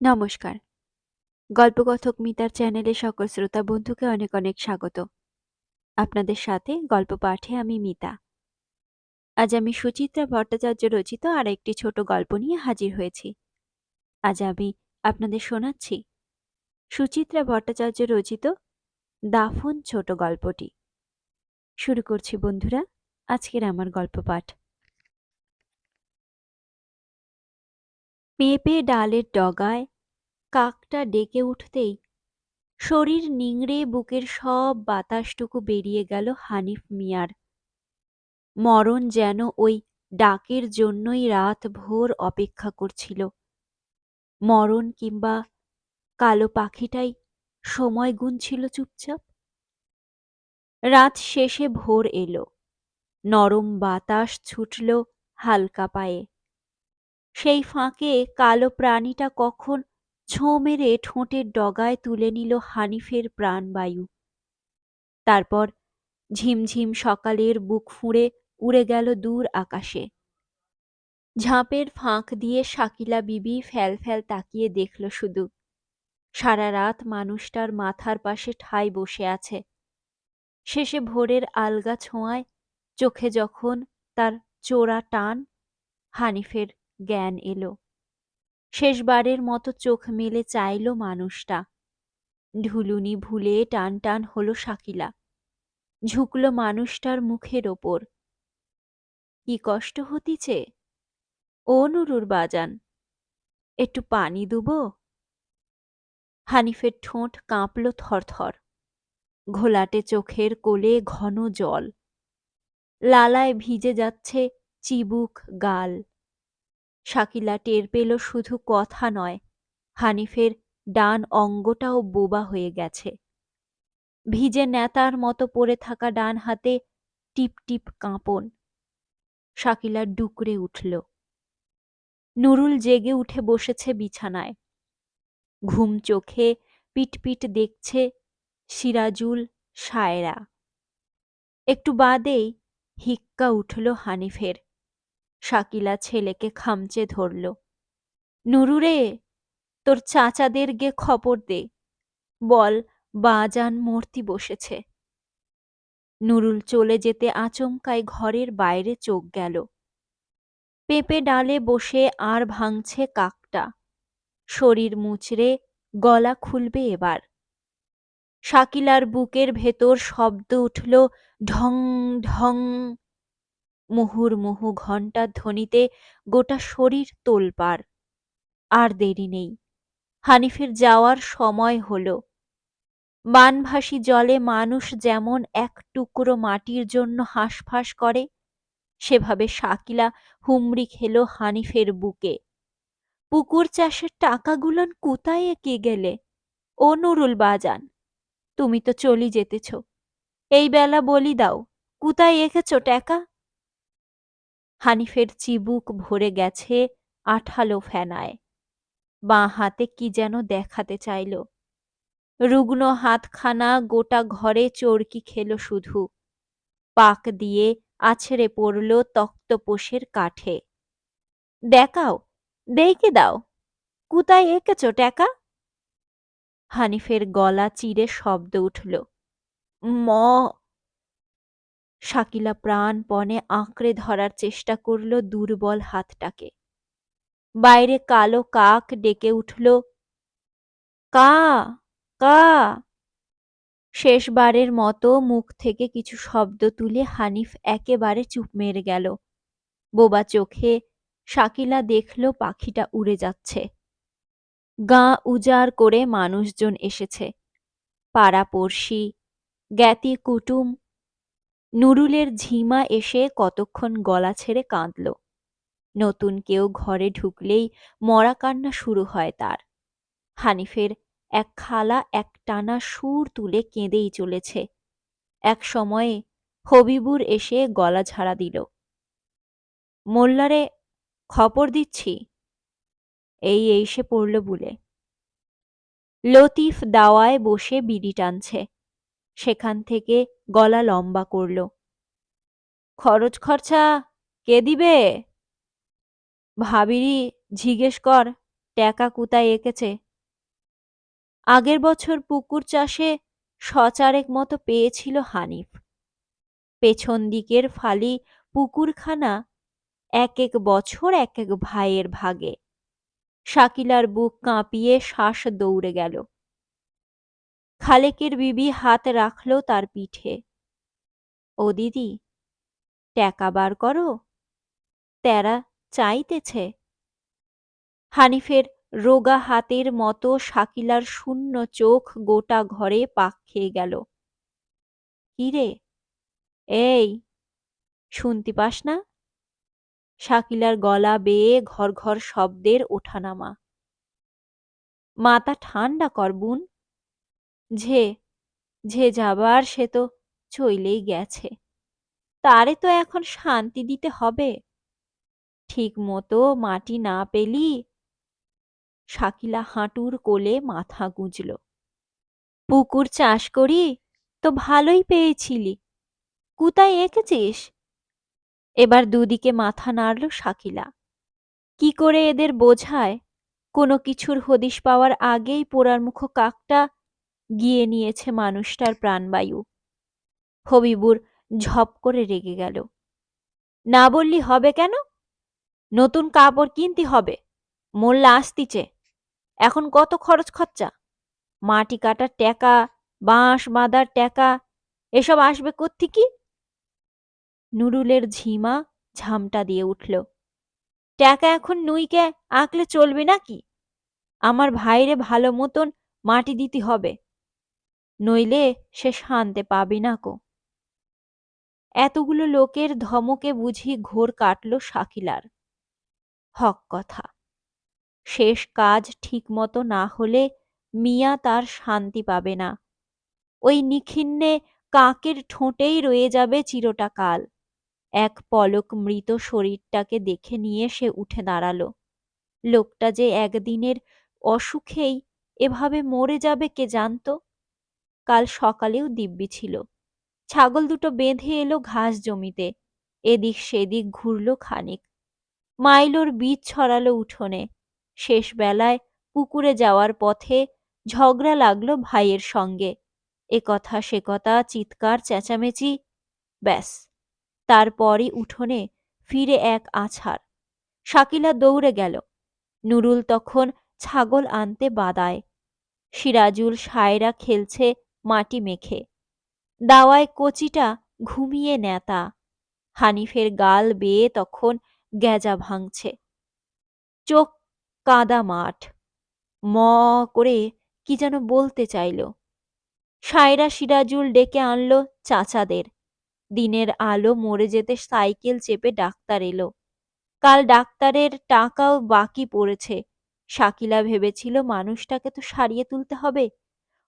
নমস্কার। গল্পকথক মিতার চ্যানেলে সকল শ্রোতা বন্ধুকে অনেক অনেক স্বাগত। আপনাদের সাথে গল্প পাঠে আমি মিতা। আজ আমি সুচিত্রা ভট্টাচার্য রচিত আর একটি ছোট গল্প নিয়ে হাজির হয়েছি। আজ আমি আপনাদের শোনাচ্ছি সুচিত্রা ভট্টাচার্য রচিত দাফন ছোট গল্পটি। শুরু করছি বন্ধুরা, আজকের আমার গল্প পাঠ। পেঁপে ডালের ডগায় কাকটা ডেকে উঠতেই শরীর নিংড়ে বুকের সব বাতাসটুকু বেরিয়ে গেল হানিফ মিয়ার। মরণ যেন ওই ডাকের জন্যই রাত ভোর অপেক্ষা করছিল। মরণ কিংবা কালো পাখিটাই সময় গুনছিল চুপচাপ। রাত শেষে ভোর এলো। নরম বাতাস ছুটল হালকা পায়ে। সেই ফাঁকে কালো প্রাণীটা কখন ছোঁ মেরে ঠোঁটের ডগায় তুলে নিল হানিফের প্রাণবায়ু তারপর ঝিমঝিম সকালের বুক ফুঁড়ে উড়ে গেল দূর আকাশে। ঝাঁপের ফাঁক দিয়ে শাকিলা বিবি ফ্যাল ফ্যাল তাকিয়ে দেখল শুধু। সারা রাত মানুষটার মাথার পাশে ঠাই বসে আছে। শেষে ভোরের আলগা ছোঁয়ায় চোখে যখন তার চোরা টান, হানিফের জ্ঞান এলো। শেষবারের মতো চোখ মেলে চাইল মানুষটা। ঢুলুনি ভুলে টান টান হলো শাকিলা। ঝুঁকল মানুষটার মুখের ওপর। কি কষ্ট হতিছে? ও নুরুর বাজান, একটু পানি দুবো? হানিফের ঠোঁট কাঁপল থরথর। ঘোলাটে চোখের কোলে ঘন জল। লালায় ভিজে যাচ্ছে চিবুক গাল। শাকিলা টের পেল শুধু কথা নয়, হানিফের ডান অঙ্গটাও বোবা হয়ে গেছে। ভিজে নেতার মতো পড়ে থাকা ডান হাতে টিপ টিপ কাঁপন। শাকিলা ডুকরে উঠল। নুরুল জেগে উঠে বসেছে বিছানায়। ঘুম চোখে পিটপিট দেখছে সিরাজুল সায়রা একটু বাদেই হিক্কা উঠল হানিফের। শাকিলা ছেলেকে খামচে ধরল। নুরুরে, তোর চাচাদের গে খবর দে। বল, বাজান মূর্তি বসেছে। নুরুল চলে যেতে আচমকায় ঘরের বাইরে চোখ গেল। পেঁপে ডালে বসে আর ভাঙছে কাকটা। শরীর মুচড়ে, গলা খুলবে এবার। শাকিলার বুকের ভেতর শব্দ উঠল, ঢং ঢং। মুহুর্মুহু ঘণ্টার ধ্বনিতে গোটা শরীর তোলপাড়। আর দেরি নেই। হানিফের যাওয়ার সময় হল। বানভাসী জলে মানুষ যেমন এক টুকরো মাটির জন্য হাঁসফাঁস করে, সেভাবে শাকিলা হুমড়ি খেল হানিফের বুকে। পুকুর চাষের টাকাগুলন কোথায় এঁকে গেলে? ও নুরুল বাজান, তুমি তো চলি যেতেছ। এই বেলা বলি দাও, কোথায় এঁকেছ টাকা? হানিফের চিবুক ভরে গেছে আঠালো ফেনায়। বাঁ হাতে কি যেন দেখাতে চাইল। রুগ্ন হাতখানা গোটা ঘরে চরকি খেল শুধু। পাক দিয়ে আছড়ে পড়ল তক্তপোষের কাঠে। দেখাও দেইকে দাও কুতায় এঁকেছ ট্যাকা? হানিফের গলা চিরে শব্দ উঠল। ম শাকিলা প্রাণপণে আঁকড়ে ধরার চেষ্টা করল দুর্বল হাতটাকে। বাইরে কালো কাক ডেকে উঠল, কা কা। শেষবারের মতো মুখ থেকে কিছু শব্দ তুলে হানিফ একেবারে চুপ মেরে গেল। বোবা চোখে শাকিলা দেখল পাখিটা উড়ে যাচ্ছে। গা উজাড় করে মানুষজন এসেছে। পাড়াপড়শি জ্ঞাতি কুটুম নুরুলের ঝিমা এসে কতক্ষণ গলা ছেড়ে কাঁদল। নতুন কেউ ঘরে ঢুকলেই মরা কান্না শুরু হয় তার। হানিফের এক খালা এক টানা সুর তুলে কেঁদেই চলেছে। এক সময়ে হবিবুর এসে গলা ঝাড়া দিল। মোল্লারে খবর দিচ্ছি। এই এসে পড়ল বুলে। লতিফ দাওয়ায় বসে বিড়ি টানছে। সেখান থেকে গলা লম্বা করল। খরচ খরচা কে দিবে? ভাবিরি জিজ্ঞেস কর, ট্যাকা কুতায় এঁকেছে? আগের বছর পুকুর চাষে সচারেক মতো পেয়েছিল হানিফ। পেছন দিকের ফালি পুকুরখানা এক এক বছর এক এক ভাইয়ের ভাগে। শাকিলার বুক কাঁপিয়ে শ্বাস দৌড়ে গেল। খালেকের বিবি হাত রাখল তার পিঠে। ও দিদি ট্যাকা বার করো। তেরা চাইতেছে। হানিফের রোগা হাতের মতো শাকিলার শূন্য চোখ গোটা ঘরে পাক খেয়ে গেল। কিরে এই, শুনতে পাস না? শাকিলার গলা বেয়ে ঘর ঘর শব্দের ওঠানামা। মাথা ঠান্ডা কর বুন। ঝে ঝে যাবার সে তো চইলেই গেছে। তারে তো এখন শান্তি দিতে হবে। ঠিক মতো মাটি না পেলি শাকিলা হাঁটুর কোলে মাথা গুঁজল। পুকুর চাষ করি তো ভালোই পেয়েছিলি। কুতায় এঁকেছিস? এবার দুদিকে মাথা নাড়ল শাকিলা। কি করে এদের বোঝায়? কোনো কিছুর হদিশ পাওয়ার আগেই পোড়ার মুখ কাকটা গিয়ে নিয়েছে মানুষটার প্রাণবায়ু। হবিবুর ঝপ করে রেগে গেল। না বললি হবে কেন? নতুন কাপড় কিনতে হবে। মোল্লা আসতিছে। এখন কত খরচ খরচা? মাটি কাটার ট্যাকা বাঁশ বাঁধার ট্যাকা এসব আসবে কোত্থেকি? নুরুলের ঝিমা ঝামটা দিয়ে উঠল। ট্যাকা এখন নুইকে আঁকলে চলবে নাকি? আমার ভাইরে ভালো মতন মাটি দিতে হবে। নইলে সে শান্তে পাবি না কো। এতগুলো লোকের ধমকে বুঝি ঘোর কাটল শাকিলার। হক কথা, শেষ কাজ ঠিকমতো না হলে মিয়া তার শান্তি পাবে না। ওই নিখিন্নে কাকের ঠোঁটেই রয়ে যাবে চিরটা কাল এক পলক মৃত শরীরটাকে দেখে নিয়ে সে উঠে দাঁড়াল। লোকটা যে একদিনের অসুখেই এভাবে মরে যাবে কে জানতো? কাল সকালেও দিব্যি ছিল। ছাগল দুটো বেঁধে এলো ঘাস জমিতে, এদিক সেদিক ঘুরল খানিক। মাইলোর বীজ ছড়ালো উঠোনে। শেষ বেলায় পুকুরে যাওয়ার পথে ঝগড়া লাগল ভাইয়ের সঙ্গে। এ কথা সে কথা, চিৎকার, চেঁচামেচি, ব্যাস। তারপরই উঠোনে ফিরে এক আছাড়। শাকিলা দৌড়ে গেল। নুরুল তখন ছাগল আনতে বাদায় সিরাজুল সায়রা খেলছে মাটি মেখে। দাওয়ায় কচিটা ঘুমিয়ে নেতা। হানিফের গাল বেয়ে তখন গ্যাজা ভাঙছে। চোখ কাদা মাঠ। ম করে কি যেন বলতে চাইল। সায়রা সিরাজুল ডেকে আনলো চাচাদের। দিনের আলো মরে যেতে সাইকেল চেপে ডাক্তার এলো। কাল ডাক্তারের টাকাও বাকি পড়েছে। শাকিলা ভেবেছিল মানুষটাকে তো সারিয়ে তুলতে হবে।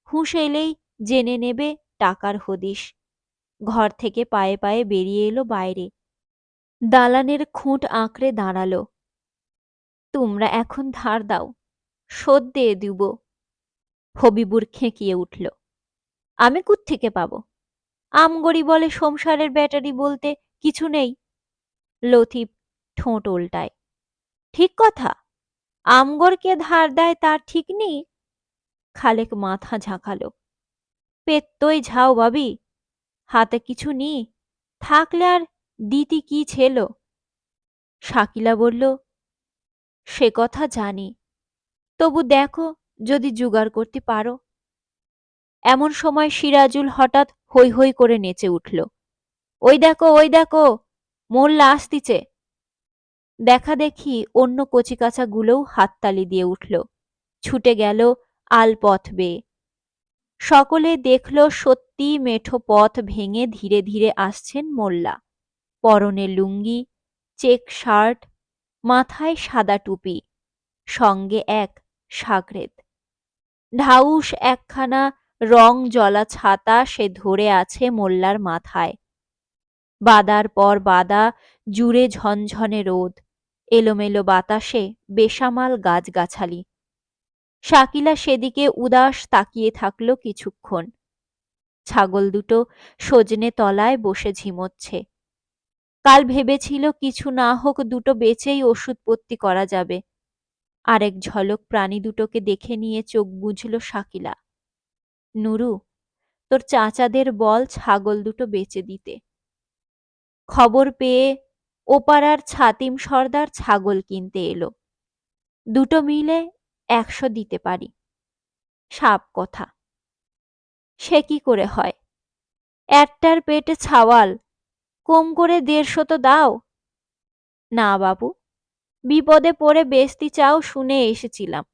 হুঁশ এলেই জেনে নেবে টাকার হদিশ। ঘর থেকে পায়ে পায়ে বেরিয়ে এলো বাইরে। দালানের খুঁট আঁকড়ে দাঁড়াল। তোমরা এখন ধার দাও, শোধ দিয়ে দিব। হবিবুর খেঁকিয়ে উঠল। আমি থেকে পাবো? আমগড়ি বলে সংসারের ব্যাটারি বলতে কিছু নেই? লথিপ ঠোঁট উল্টায়। ঠিক কথা, আমগরকে ধার দেয় তার ঠিক নেই? খালেক মাথা ঝাঁকালো। পেত্তই ঝাও ভাবি। হাতে কিছু নি থাকলে আর দিতি কি ছিল? শাকিলা বলল, সে কথা জানি, তবু দেখো যদি জোগাড় করতে পারো। এমন সময় সিরাজুল হঠাৎ হৈ হৈ করে নেচে উঠল, ওই দেখো ওই দেখো, মোল্লা আসতিছে। দেখা দেখি অন্য কচিকাচাগুলোও হাততালি দিয়ে উঠল, ছুটে গেল আলপথ বেয়ে। সকলে দেখল সত্যি মেঠো পথ ভেঙে ধীরে ধীরে আসছেন মোল্লা। পরনে লুঙ্গি, চেক শার্ট, মাথায় সাদা টুপি, সঙ্গে এক সাগরেদ। ঢাউস একখানা রং জলা ছাতা সে ধরে আছে মোল্লার মাথায়। বাদার পর বাদা জুড়ে ঝনঝনে রোদ, এলোমেলো বাতাসে বেসামাল গাছগাছালি শাকিলা সেদিকে উদাস তাকিয়ে থাকল কিছুক্ষণ। ছাগল দুটো সজনে তলায় বসে ঝিমোচ্ছে। কাল ভেবেছিল কিছু না হোক দুটো বেচেই ওষুধপত্তি করা যাবে। আরেক ঝলক প্রাণী দুটোকে দেখে নিয়ে চোখ বুঝল শাকিলা। নুরু, তোর চাচাদের বল ছাগল দুটো বেচে দিতে। খবর পেয়ে ওপাড়ার ছাতিম সর্দার ছাগল কিনতে এলো। দুটো মিলে একশো দিতে পারি। সাপ কথা। সে কি করে হয়? একটার পেটে ছাওয়াল, কম করে দেড়শো তো দাও। না বাবু, বিপদে পড়ে বেস্তি চাও শুনে এসেছিলাম,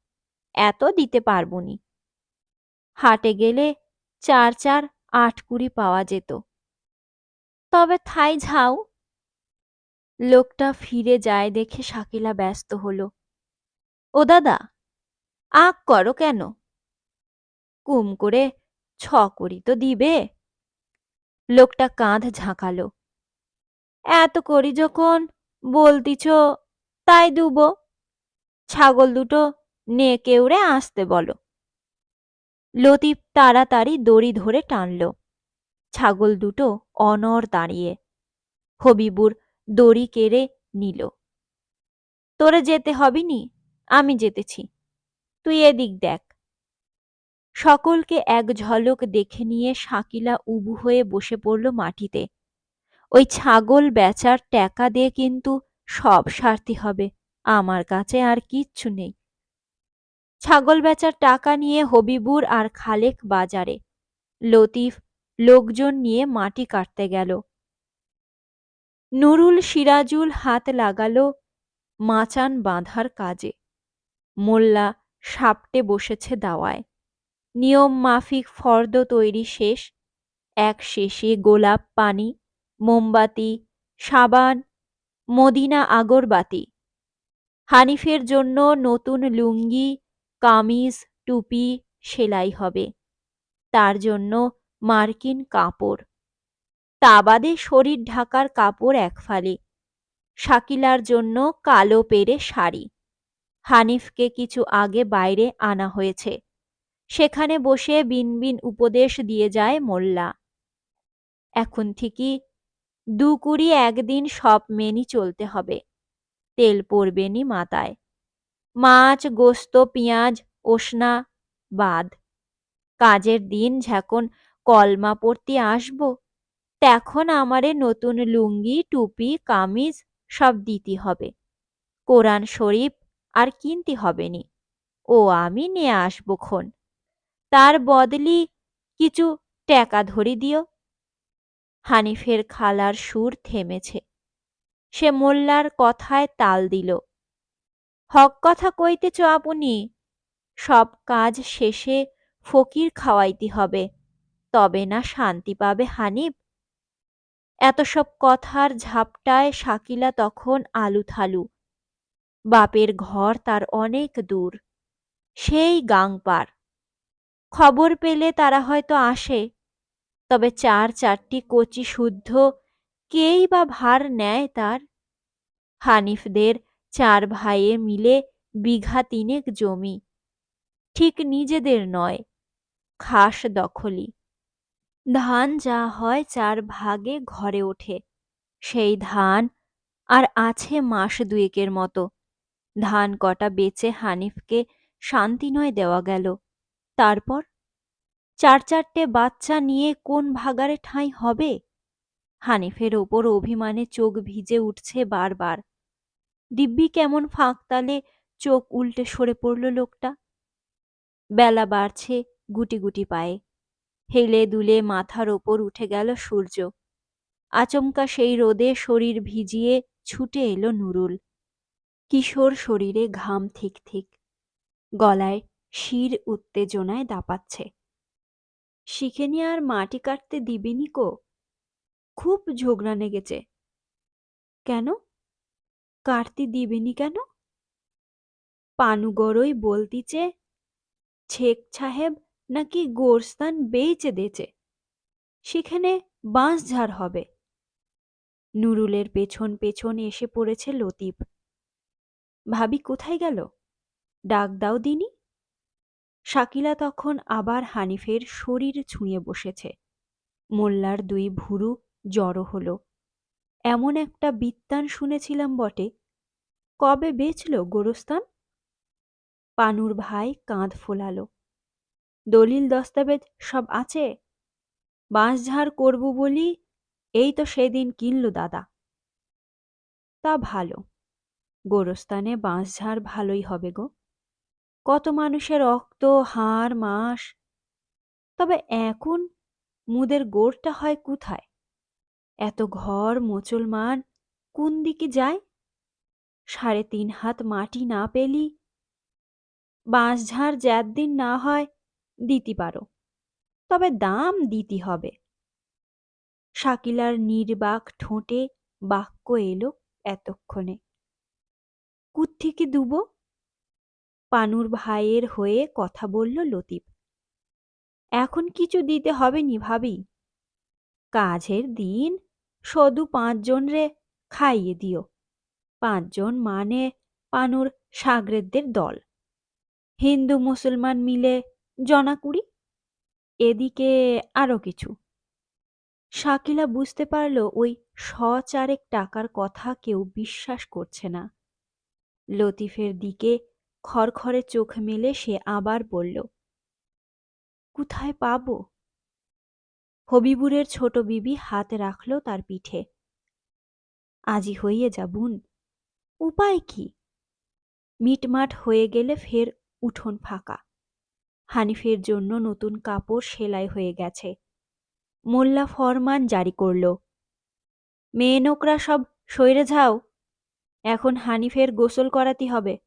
এত দিতে পারবনি। হাটে গেলে চার চার আট কুড়ি পাওয়া যেত। তবে থাই ঝাও। লোকটা ফিরে যায় দেখে শাকিলা ব্যস্ত হলো। ও দাদা আক করো কেন? কুম করে ছ করি তো দিবে? লোকটা কাঁধ ঝাঁকালো। এত করি যখন বলতিছ, তাই দুব। ছাগল দুটো নে কেউড়ে আসতে বলো। লতিফ তাড়াতাড়ি দড়ি ধরে টানল। ছাগল দুটো অনর দাঁড়িয়ে হবিবুর দড়ি কেড়ে নিল। তোরে যেতে হবিনি, আমি যেতেছি। তুই এদিক দেখ। সকলকে এক ঝলক দেখে নিয়ে শাকিলা উবু হয়ে বসে পড়ল মাটিতে। ওই ছাগল বেচার টাকা দিয়ে কিন্তু সব সারতে হবে, আমার কাছে আর কিচ্ছু নেই। ছাগল বেচার টাকা নিয়ে হবিবুর আর খালেক বাজারে। লতিফ লোকজন নিয়ে মাটি কাটতে গেল। নুরুল সিরাজুল হাত লাগালো মাচান বাঁধার কাজে। মোল্লা সাপটে বসেছে দাওয়ায়। নিয়ম মাফিক ফর্দ তৈরি শেষ। এক শেষে গোলাপ পানি, মোমবাতি, সাবান, মদিনা আগরবাতি। হানিফের জন্য নতুন লুঙ্গি, কামিজ, টুপি সেলাই হবে। তার জন্য মার্কিন কাপড়। তা বাদে শরীর ঢাকার কাপড় এক ফালি। শাকিলার জন্য কালো পেরে শাড়ি। হানিফকে কিছু আগে বাইরে আনা হয়েছে। সেখানে বসে বিনবিন উপদেশ দিয়ে যায় মোল্লা। এখন থেকে দু কুড়ি একদিন সব মেনি চলতে হবে। তেল পড়বেনি মাথায়। মাছ, গোস্ত, পেঁয়াজ, ওসনা, বাদ। কাজের দিন যখন কলমা পড়তে আসব। তখন আমারে নতুন লুঙ্গি, টুপি, কামিজ সব দিতে হবে। কোরআন শরীফ আর কিনতে হবেনি ও আমি নিয়ে আসব খন তার বদলি কিছু টাকা ধরি দিও। হানিফের খালার সুর থেমেছে। সে মোল্লার কথায় তাল দিল, হক কথা কইতেছ আপনি, সব কাজ শেষে ফকির খাওয়াইতে হবে, তবে না শান্তি পাবে হানিফ? এত সব কথার ঝাপটায় শাকিলা তখন আলু থালু বাপের ঘর তার অনেক দূর। সেই গাংপার। খবর পেলে তারা হয়তো আসে, তবে চার চারটি কচি শুদ্ধ কেই বা ভার নেয় তার? হানিফদের চার ভাইয়ে মিলে বিঘা তিনেক জমি। ঠিক নিজেদের নয়, খাস দখলি। ধান যা হয় চার ভাগে ঘরে ওঠে, সেই ধান আর আছে মাস দুয়েকের মতো। ধান কটা বেচে হানিফকে শান্তি নয় দেওয়া গেল। তারপর, চার চারটে বাচ্চা নিয়ে কোন ভাগারে ঠাঁই হবে? হানিফের ওপর অভিমানে চোখ ভিজে উঠছে বারবার। দিব্যি কেমন ফাঁক তালে চোখ উল্টে সরে পড়ল লোকটা। বেলা বাড়ছে গুটি গুটি পায়ে। হেলে দুলে মাথার ওপর উঠে গেল সূর্য। আচমকা সেই রোদে শরীর ভিজিয়ে ছুটে এলো নুরুল। কিশোর শরীরে ঘাম ঠিক ঠিক, গলায় শির উত্তেজনায় দাপাচ্ছে। শিখে নিয়ে আর মাটি কাটতে দিবিনি কো? খুব ঝগড়া নেগেছে কেন? কাটতে দিবেনি কেন? পানুগড়ই বলতিছে ছেক সাহেব নাকি গোরস্তান বেইচে দেছে, সেখানে বাঁশ ঝাড় হবে। নুরুলের পেছন পেছন এসে পড়েছে লতিফ। ভাবি কোথায় গেল? ডাক দাও দিনি। শাকিলা তখন আবার হানিফের শরীর ছুঁয়ে বসেছে। মোল্লার দুই ভুরু জড়ো হলো। এমন একটা বিত্তান শুনেছিলাম বটে। কবে বেচল গোরস্তান পানুর ভাই কাঁধ ফোলালো। দলিল দস্তাবেজ সব আছে? বাঁশঝাড় করব বলি, এই তো সেদিন কিনল দাদা। তা ভালো। গোরস্থানে বাঁশঝাড় ভালোই হবে গো। কত মানুষের রক্ত, হাড়, মাস। তবে এখন মুদের গোড়টা হয় কোথায়? এত ঘর মুসলমান কোন দিকে যায় সাড়ে তিন হাত মাটি না পেলি বাঁশঝাড় দিন না হয়, দিতে পারো। তবে দাম দিতে হবে। শাকিলার নির্বাক ঠোঁটে বাক্য এলো এতক্ষণে। কুত্থেকে দুব? পানুর ভাইয়ের হয়ে কথা বলল লতিফ। এখন কিছু দিতে হবে নি ভাবি। কাজের দিন শুধু পাঁচজন রে খাইয়ে দিও। পাঁচজন মানে পানুর সাগরেদদের দল। হিন্দু মুসলমান মিলে জনা কুড়ি। এদিকে আরও কিছু। শাকিলা বুঝতে পারল ওই শ চারেক টাকার কথা কেউ বিশ্বাস করছে না। লতিফের দিকে খড়খড়ে চোখ মেলে সে আবার বলল, কোথায় পাব? হবিবুরের ছোট বিবি হাত রাখল তার পিঠে। আজি হইয়ে যাবুন উপায় কি? মিটমাট হয়ে গেলে ফের উঠোন ফাঁকা। হানিফের জন্য নতুন কাপড় সেলাই হয়ে গেছে। মোল্লা ফরমান জারি করল, মেয়ে নোকরা সব সইরে যাও। এখন হানিফের গোসল করাতে হবে।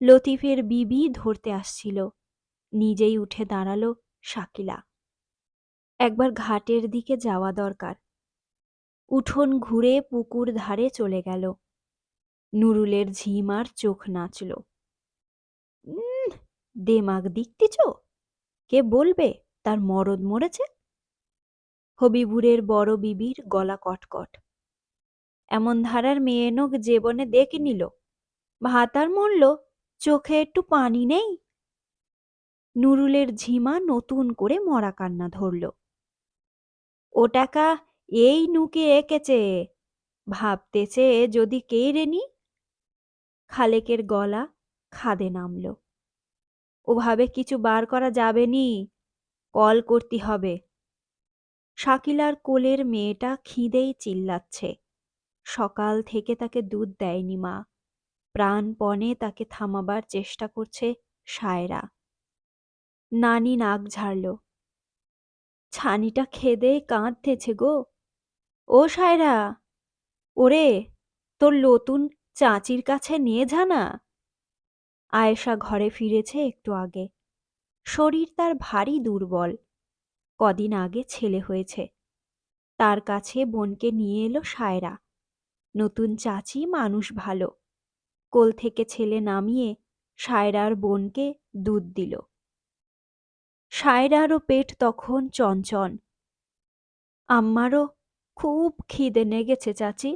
লতিফের বিবি ধরতে আসছিল। নিজেই উঠে দাঁড়াল শাকিলা। একবার ঘাটের দিকে যাওয়া দরকার। উঠোন ঘুরে পুকুর ধারে চলে গেল। নুরুলের ঝিমার চোখ নাচল। দেমাগ দিকতিছ? কে বলবে তার মরদ মরেছে? হবিবুরের বড় বিবির গলা কটকট। এমন ধারার মেয়ে নোক জীবনে দেখে নিল। ভাতার মরল, চোখে একটু পানি নেই। নুরুলের ঝিমা নতুন করে মরা কান্না ধরল। ও টাকা এই নুকে এঁকেছে, ভাবতেছে যদি কে রেনি খালেকের গলা খাদে নামল। ওভাবে কিছু বার করা যাবে নি, কল করতে হবে। শাকিলার কোলের মেয়েটা খিদেই চিল্লাচ্ছে। সকাল থেকে তাকে দুধ দেয়নি মা। প্রাণপণে তাকে থামাবার চেষ্টা করছে সায়রা। নানি নাক ঝাড়ল। ছানিটা খেদে কাঁদতেছে গো। ও সায়রা, ওরে, তোর নতুন চাচির কাছে নিয়ে যা না। আয়েশা ঘরে ফিরেছে একটু আগে। শরীর তার ভারী দুর্বল। কদিন আগে ছেলে হয়েছে। তার কাছে বোনকে নিয়ে এলো সায়রা। নতুন চাচি মানুষ ভালো। কোল থেকে ছেলে নামিয়ে সায়রার বোনকে দুধ দিল। সায়রারও পেট তখন চঞ্চন আম্মারও খুব খিদে নেগেছে চাচি।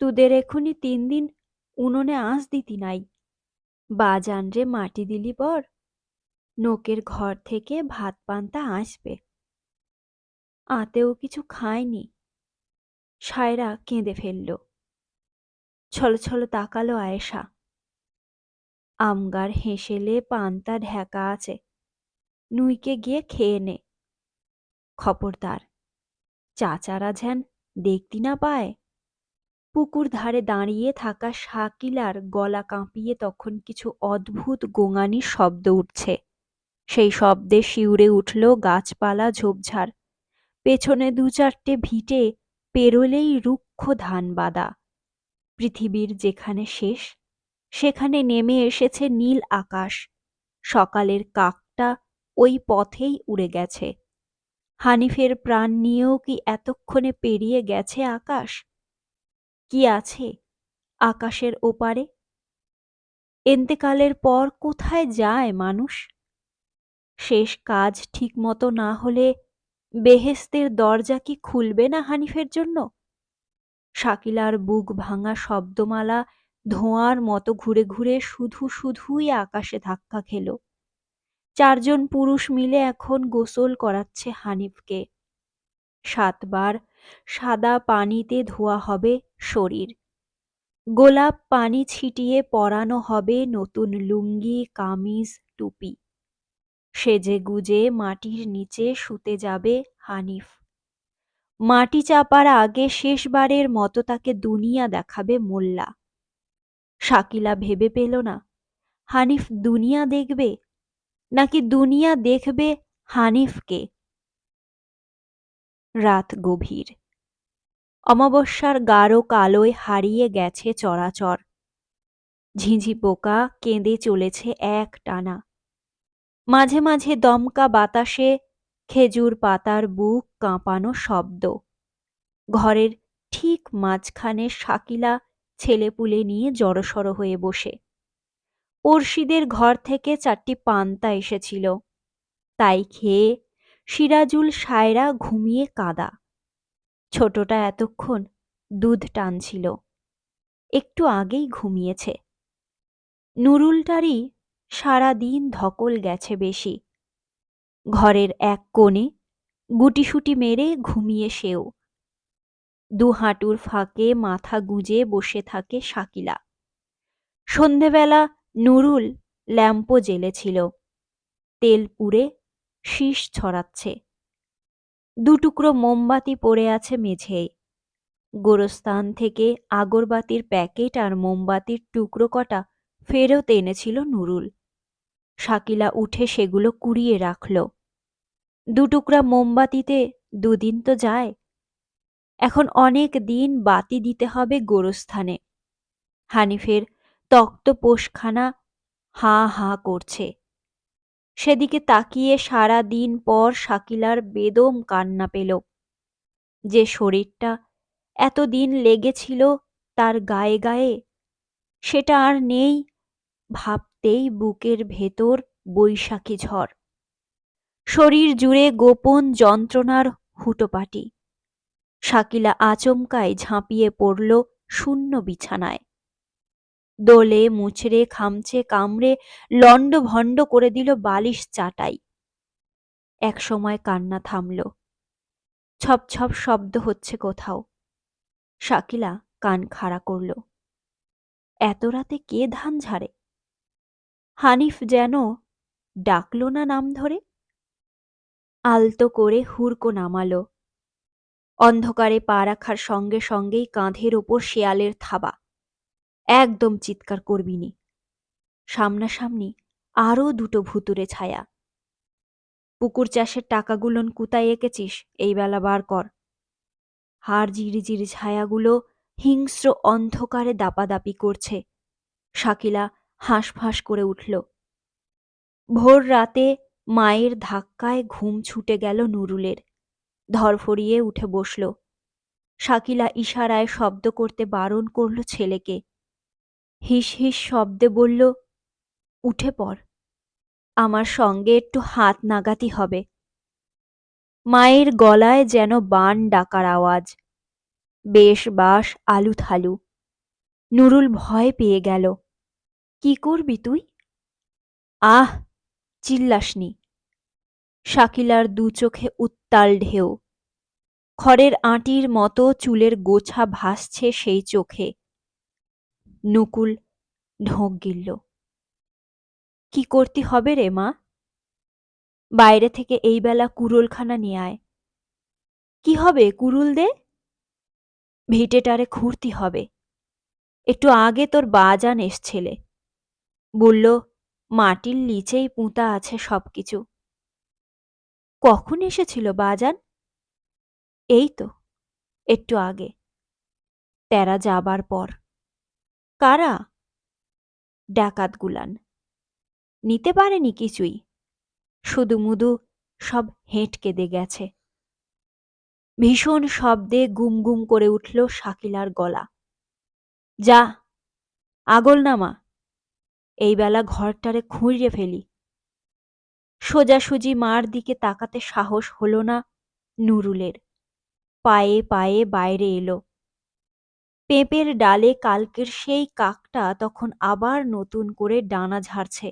তুদের এখনই তিন দিন উনোনে আঁশ দিতি নাই। বাজান রে মাটি দিলি পর নোকের ঘর থেকে ভাত পান্তা আসবে আতেও কিছু খায়নি। সায়রা কেঁদে ফেলল। ছল ছল তাকালো আয়েশা। আমগার হেসেলে পান্তা ঢেকা আছে। নুইকে গিয়ে খেয়ে নে। খবরদার চাচারা যেন দেখতি না পায়। পুকুর ধারে দাঁড়িয়ে থাকা শাকিলার গলা কাঁপিয়ে তখন কিছু অদ্ভুত গোঙানির শব্দ উঠছে। সেই শব্দে শিউরে উঠল গাছপালা ঝোপঝাড়। পেছনে দু চারটে ভিটে পেরোলেই রুক্ষ ধান বাদা। পৃথিবীর যেখানে শেষ, সেখানে নেমে এসেছে নীল আকাশ। সকালের কাকটা ওই পথেই উড়ে গেছে। হানিফের প্রাণ নিয়েও কি এতক্ষণে পেরিয়ে গেছে আকাশ? কি আছে আকাশের ওপারে? এন্তেকালের পর কোথায় যায় মানুষ? শেষ কাজ ঠিকমতো না হলে বেহেস্তের দরজা কি খুলবে না হানিফের জন্য? শাকিলার বুক ভাঙা শব্দমালা ধোঁয়ার মতো ঘুরে ঘুরে শুধু শুধুই আকাশে ধাক্কা খেল। চারজন পুরুষ মিলে এখন গোসল করাচ্ছে হানিফকে। সাতবার সাদা পানিতে ধোয়া হবে শরীর। গোলাপ পানি ছিটিয়ে পরানো হবে নতুন লুঙ্গি, কামিজ, টুপি। সেজে গুজে মাটির নিচে শুতে যাবে হানিফ। মাটি চাপার আগে শেষবারের মতো তাকে দুনিয়া দেখাবে মোল্লা। শাকিলা ভেবে পেল না, হানিফ দুনিয়া দেখবে? নাকি দুনিয়া দেখবে হানিফকে? রাত গভীর। অমাবস্যার গাঢ় কালোয় হারিয়ে গেছে চরাচর। ঝিঝি পোকা কেঁদে চলেছে এক টানা। মাঝে মাঝে দমকা বাতাসে খেজুর পাতার বুক কাঁপানো শব্দ। ঘরের ঠিক মাঝখানে শাকিলা ছেলেপুলে নিয়ে জড়সড় হয়ে বসে। পড়শিদের ঘর থেকে চারটি পান্তা এসেছিল। তাই খেয়ে সিরাজুল সায়রা ঘুমিয়ে কাদা। ছোটটা এতক্ষণ দুধ টানছিল। একটু আগেই ঘুমিয়েছে। নুরুলটারই সারাদিন ধকল গেছে বেশি। ঘরের এক কোণে গুটিসুটি মেরে ঘুমিয়ে সেও। দু হাঁটুর ফাঁকে মাথা গুঁজে বসে থাকে শাকিলা। সন্ধেবেলা নুরুল ল্যাম্পো জ্বেলেছিল তেল পুড়ে শীষ ছড়াচ্ছে। দুটুকরো মোমবাতি পড়ে আছে মেঝেয় গোরস্থান থেকে আগরবাতির প্যাকেট আর মোমবাতির টুকরো কটা ফেরত এনেছিল নুরুল। শাকিলা উঠে সেগুলো কুড়িয়ে রাখল। দুটুকরা মোমবাতিতে, দুদিন তো যায়। এখন অনেক দিন বাতি দিতে হবে গোরস্থানে। হানিফের তক্ত পোষখানা হাঁ হাঁ করছে। সেদিকে তাকিয়ে সারা দিন পর শাকিলার বেদম কান্না পেল। যে শরীরটা এতদিন লেগেছিল তার গায়ে গায়ে, সেটা আর নেই ভাবতেই বুকের ভেতর বৈশাখী ঝড়। শরীর জুড়ে গোপন যন্ত্রণার হুটোপাটি। শাকিলা আচমকায় ঝাঁপিয়ে পড়ল শূন্য বিছানায়। দোলে মুচড়ে খামচে কামড়ে লণ্ড ভণ্ড করে দিল বালিশ চাটাই। এক সময় কান্না থামল। ছপ ছপ শব্দ হচ্ছে কোথাও। শাকিলা কান খাড়া করল। এত রাতে কে ধান ঝাড়ে? হানিফ যেন ডাকল না নাম ধরে। আলতো করে হুড়কো নামালো। অন্ধকারে পা রাখার সঙ্গে সঙ্গেই কাঁধের ওপর শেয়ালের থাবা। একদম চিৎকার করবিনি। সামনাসামনি আরও দুটো ভুতুরে ছায়া। পুকুর চাষের টাকাগুলোন কুতায় এঁকেছিস, এই বেলা বার কর। হাড় জিরি ছায়াগুলো হিংস্র অন্ধকারে দাপাদাপি করছে। শাকিলা হাঁসফাঁস করে উঠল। ভোর রাতে মায়ের ধাক্কায় ঘুম ছুটে গেল নুরুলের। ধরফরিয়ে উঠে বসল। শাকিলা ইশারায় শব্দ করতে বারণ করল ছেলেকে। হিস হিস শব্দে বলল, উঠে পড়। আমার সঙ্গে একটু হাত নাগাতি হবে। মায়ের গলায় যেন বান ডাকার আওয়াজ। বেশ বাস আলু থালু নুরুল ভয় পেয়ে গেল। কি করবি তুই? আহ, চিল্লাসনি। শাকিলার দু চোখে উত্তাল ঢেউ। খড়ের আঁটির মতো চুলের গোছা ভাসছে সেই চোখে। নুকুল ঢোক গিলল। কি করতে হবে রে মা? বাইরে থেকে এই বেলা কুরুলখানা নিয়ে আয়। কি হবে কুরুল দে ভিটেটারে খুঁড়তি হবে। একটু আগে তোর বাজান এসছেলে। বলল, মাটির নিচেই পুঁতা আছে সব কিছু কখন এসেছিল বাজান? এই তো, একটু আগে, তেরা যাবার পর। কারা? ডাকাত গুলান। নিতে পারেনি কিছুই। শুধু মুদু সব হেঁট কেঁদে গেছে। ভীষণ শব্দে গুম গুম করে উঠল শাকিলার গলা। যা আগল নামা এই বেলা ঘরটারে খুঁড়িয়ে ফেলি। সোজাসুজি মার দিকে তাকাতে সাহস হলো না নুরুলের। পায়ে পায়ে বাইরে এলো। পেঁপের ডালে কালকের সেই কাকটা তখন আবার নতুন করে ডানা ঝাড়ছে।